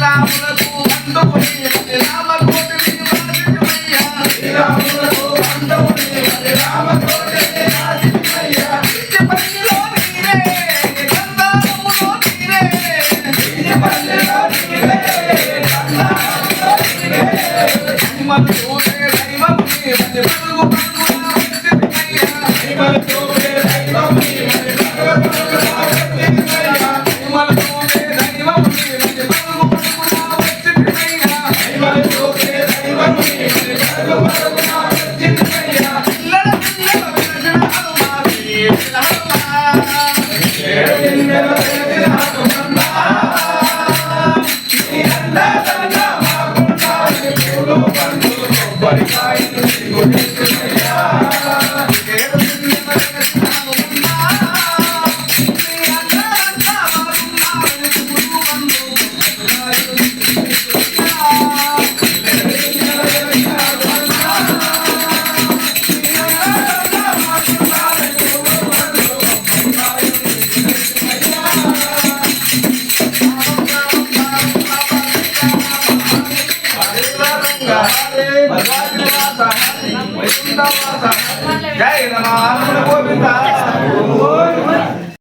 శ్రీరాములకు బంధువుని రామకోటి శ్రీరాములకు బంధువుని రామకోటి మన జై రమా గోవింద